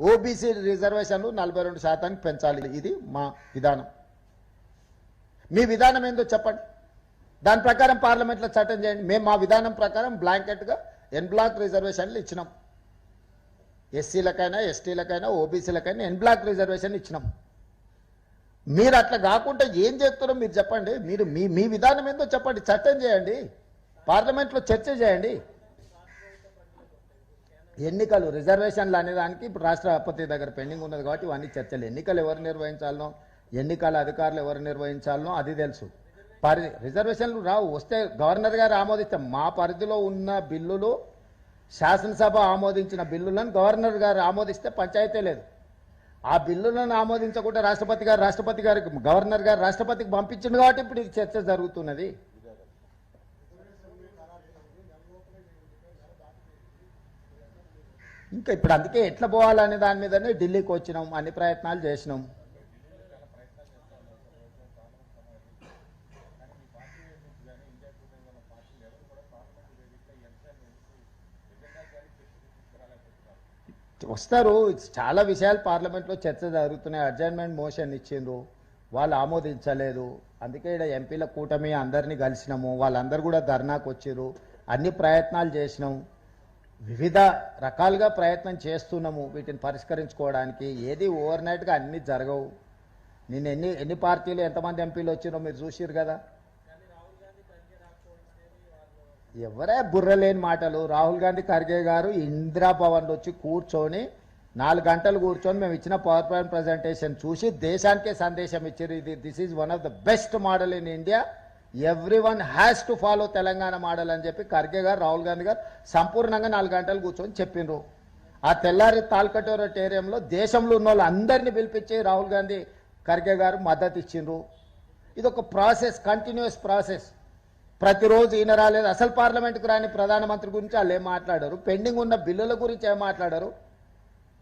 OBC రిజర్వేషన్లు నలభై రెండు శాతానికి పెంచాలి. ఇది మా విధానం. మీ విధానం ఏందో చెప్పండి. దాని ప్రకారం పార్లమెంట్లో చట్టం చేయండి. మేము మా విధానం ప్రకారం బ్లాంకెట్గా ఎన్ బ్లాక్ రిజర్వేషన్లు ఇచ్చినాం. ఎస్సీలకైనా ఎస్టీలకైనా ఓబీసీలకైనా ఎన్ బ్లాక్ రిజర్వేషన్ ఇచ్చినాం. మీరు అట్లా కాకుండా ఏం చేస్తారో మీరు చెప్పండి. మీరు మీ మీ విధానం ఏందో చెప్పండి. చట్టం చేయండి. పార్లమెంట్లో చర్చ చేయండి. ఎన్నికలు రిజర్వేషన్లు అనేదానికి ఇప్పుడు రాష్ట్రపతి దగ్గర పెండింగ్ ఉన్నది కాబట్టి ఇవన్నీ చర్చలు. ఎన్నికలు ఎవరు నిర్వహించాలనో ఎన్నికల అధికారులు ఎవరు నిర్వహించాలనో అది తెలుసు. పరి రిజర్వేషన్లు రావు. వస్తే గవర్నర్ గారు ఆమోదిస్తాం మా పరిధిలో ఉన్న బిల్లులు శాసనసభ ఆమోదించిన బిల్లులను గవర్నర్ గారు ఆమోదిస్తే పంచాయతీ లేదు. ఆ బిల్లులను ఆమోదించకుండా రాష్ట్రపతి గారు రాష్ట్రపతి గారికి గవర్నర్ గారు రాష్ట్రపతికి పంపించింది కాబట్టి ఇప్పుడు ఈ చర్చ జరుగుతున్నది. ఇంకా ఇప్పుడు అందుకే ఎట్లా పోవాలనే దాని మీదనే ఢిల్లీకి వచ్చినాం అన్ని ప్రయత్నాలు చేసినాం. వస్తారు చాలా విషయాలు పార్లమెంట్లో చర్చ జరుగుతున్నాయి అడ్జర్న్మెంట్ మోషన్ ఇచ్చిండ్రు వాళ్ళు ఆమోదించలేదు. అందుకే ఇక్కడ ఎంపీల కూటమి అందరినీ కలిసినాము వాళ్ళందరూ కూడా ధర్నాకు వచ్చారు అన్ని ప్రయత్నాలు చేసినాం. వివిధ రకాలుగా ప్రయత్నం చేస్తున్నాము వీటిని పరిష్కరించుకోవడానికి. ఏది ఓవర్ నైట్గా అన్నీ జరగవు. నేను ఎన్ని ఎన్ని పార్టీలు ఎంతమంది ఎంపీలు వచ్చినో మీరు చూసిరు కదా. ఎవరే బుర్రలేని మాటలు. రాహుల్ గాంధీ ఖర్గే గారు ఇందిరా భవన్లో వచ్చి కూర్చొని నాలుగు గంటలు కూర్చొని మేము ఇచ్చిన పవర్ పాయింట్ ప్రజెంటేషన్ చూసి దేశానికే సందేశం ఇచ్చారు ఇది this is one of the best model in India. Every one has to follow Telangana model అని చెప్పి ఖర్గే గారు రాహుల్ గాంధీ గారు సంపూర్ణంగా నాలుగు గంటలు కూర్చొని చెప్పిండ్రు ఆ తెల్లారి తాల్కటోరటేరియంలో దేశంలో ఉన్న వాళ్ళు అందరినీ పిలిపించి రాహుల్ గాంధీ ఖర్గే గారు మద్దతు ఇచ్చిండ్రు. ఇది ఒక ప్రాసెస్ కంటిన్యూస్ ప్రాసెస్. ప్రతిరోజు ఈయన రాలేదు. అసలు పార్లమెంట్కి రాని ప్రధానమంత్రి గురించి వాళ్ళు ఏం మాట్లాడారు? పెండింగ్ ఉన్న బిల్లుల గురించి ఏం మాట్లాడారు?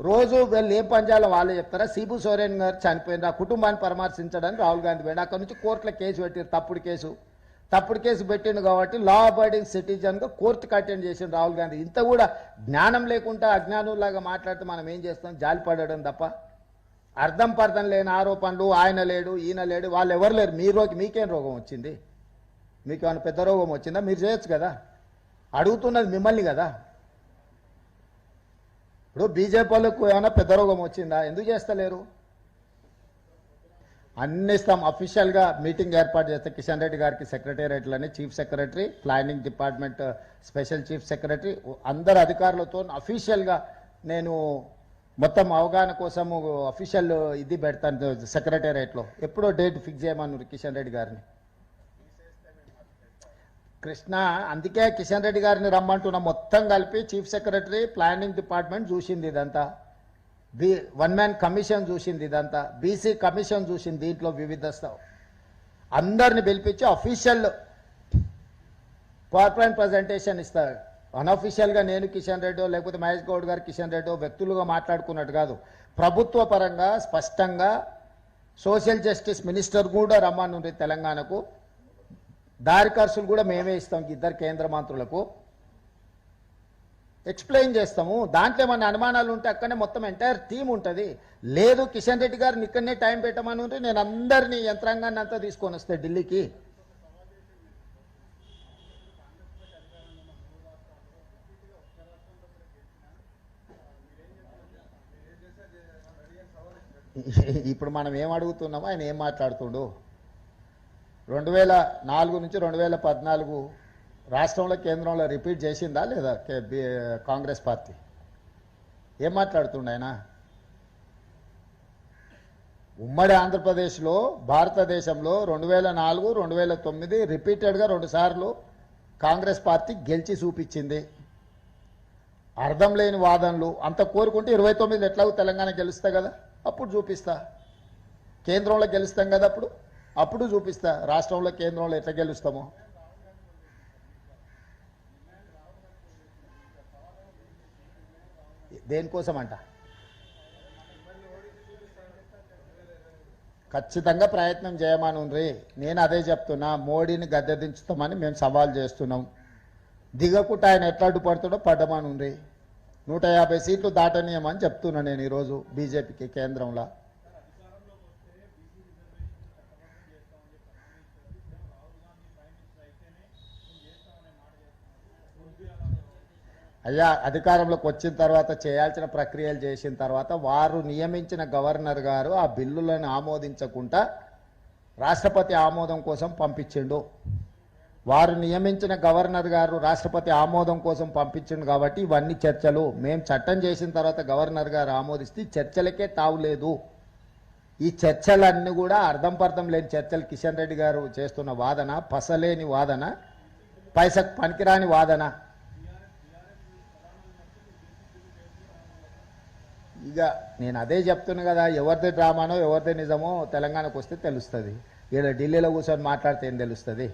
రోజు వీళ్ళు ఏం పంచాలో వాళ్ళే చెప్తారా? సిబు సోరెన్ గారు చనిపోయిన ఆ కుటుంబాన్ని పరామర్శించడానికి రాహుల్ గాంధీ పోయింది అక్కడ నుంచి కోర్టులో కేసు పెట్టారు తప్పుడు కేసు. తప్పుడు కేసు పెట్టిండు కాబట్టి లా అబైడింగ్ సిటిజన్గా కోర్టు అటెండ్ చేసిండు రాహుల్ గాంధీ. ఇంత కూడా జ్ఞానం లేకుండా అజ్ఞానులాగా మాట్లాడితే మనం ఏం చేస్తాం? జాలిపడడం తప్ప. అర్థం పర్థం లేని ఆరోపణలు ఆయన లేడు ఈయన లేడు వాళ్ళు ఎవరు లేరు? మీ రోగి మీకేం రోగం వచ్చింది? మీకు ఏమైనా పెద్ద రోగం వచ్చిందా? మీరు చేయొచ్చు కదా. అడుగుతున్నది మిమ్మల్ని కదా. ఇప్పుడు బీజేపీ వాళ్ళకు ఏమైనా పెద్ద రోగం వచ్చిందా? ఎందుకు చేస్తలేరు? అన్ని ఇస్తాం. అఫీషియల్గా మీటింగ్ ఏర్పాటు చేస్తే కిషన్ రెడ్డి గారికి సెక్రటేరియట్లని chief secretary planning department special chief secretary అందరు అధికారులతో అఫీషియల్గా నేను మొత్తం అవగాహన కోసము అఫీషియల్ ఇది పెడతాను సెక్రటేరియట్లో ఎప్పుడో డేట్ ఫిక్స్ చేయమన్నారు కిషన్ రెడ్డి గారిని. కృష్ణ అందుకే కిషన్ రెడ్డి గారిని రమ్మంటున్న. మొత్తం కలిపి చీఫ్ సెక్రటరీ ప్లానింగ్ డిపార్ట్మెంట్ చూసింది ఇదంతా. బి వన్ మ్యాన్ కమిషన్ చూసింది ఇదంతా. బీసీ కమిషన్ చూసింది దీంట్లో వివిధ స్థ- అందరిని పిలిపించి అఫీషియల్ పవర్ పాయింట్ ప్రజెంటేషన్ ఇస్తారు అన్అఫీషియల్గా నేను కిషన్ రెడ్డో లేకపోతే మహేష్ గౌడ్ గారు కిషన్ రెడ్డో వ్యక్తులుగా మాట్లాడుకున్నట్టు కాదు. ప్రభుత్వ పరంగా స్పష్టంగా సోషల్ జస్టిస్ మినిస్టర్ కూడా రమ్మనుంది తెలంగాణకు. దారి ఖర్చులు కూడా మేమే ఇస్తాం ఇద్దరు కేంద్ర మంత్రులకు. ఎక్స్ప్లెయిన్ చేస్తాము. దాంట్లో ఏమైనా అనుమానాలు ఉంటే అక్కడనే మొత్తం ఎంటైర్ టీం ఉంటుంది. లేదు కిషన్ రెడ్డి గారిని ఇక్కడనే టైం పెట్టమని ఉంటే నేను అందరినీ యంత్రాంగాన్ని అంతా తీసుకొని వస్తే ఢిల్లీకి. ఇప్పుడు మనం ఏం అడుగుతున్నామో ఆయన ఏం మాట్లాడుతుండు. రెండు వేల నాలుగు నుంచి రెండు వేల పద్నాలుగు రాష్ట్రంలో కేంద్రంలో రిపీట్ చేసిందా లేదా కాంగ్రెస్ పార్టీ? ఏం మాట్లాడుతుండ ఆయన? ఉమ్మడి ఆంధ్రప్రదేశ్లో భారతదేశంలో రెండు వేల నాలుగు రెండు వేల తొమ్మిది రిపీటెడ్గా రెండుసార్లు కాంగ్రెస్ పార్టీ గెలిచి చూపించింది. అర్థం లేని వాదనలు. అంత కోరుకుంటే ఇరవై తొమ్మిది ఎట్లాగో తెలంగాణ గెలుస్తా కదా? అప్పుడు చూపిస్తా. కేంద్రంలో గెలుస్తాం కదా అప్పుడు? అప్పుడు చూపిస్తా రాష్ట్రంలో కేంద్రంలో ఎట్లా గెలుస్తామో. దేనికోసం అంట ఖచ్చితంగా ప్రయత్నం చేయమని ఉండ్రి నేను అదే చెప్తున్నా మోడీని గద్దె దించుతామని మేము సవాల్ చేస్తున్నాం. దిగకుండా ఆయన ఎట్లా అడ్డుపడుతాడో పడ్డమని ఉండ్రి నూట యాభై సీట్లు దాటనీయమని చెప్తున్నా నేను ఈరోజు బీజేపీకి కేంద్రంలో. అయ్యా అధికారంలోకి వచ్చిన తర్వాత చేయాల్సిన ప్రక్రియలు చేసిన తర్వాత వారు నియమించిన గవర్నర్ గారు ఆ బిల్లులను ఆమోదించకుండా రాష్ట్రపతి ఆమోదం కోసం పంపించిండు. వారు నియమించిన గవర్నర్ గారు రాష్ట్రపతి ఆమోదం కోసం పంపించిండు కాబట్టి ఇవన్నీ చర్చలు. మేము చట్టం చేసిన తర్వాత గవర్నర్ గారు ఆమోదిస్తే చర్చలకే తావులేదు ఈ చర్చలన్నీ కూడా అర్థం పర్థం లేని చర్చలు కిషన్ రెడ్డి గారు చేస్తున్న వాదన పసలేని వాదన. పైసకు పనికిరాని వాదన. ఇక నేను అదే చెప్తున్నా కదా ఎవరిది డ్రామానో ఎవరిది నిజమో తెలంగాణకు వస్తే తెలుస్తుంది. ఇక్కడ ఢిల్లీలో కూర్చొని మాట్లాడితే ఏం తెలుస్తుంది?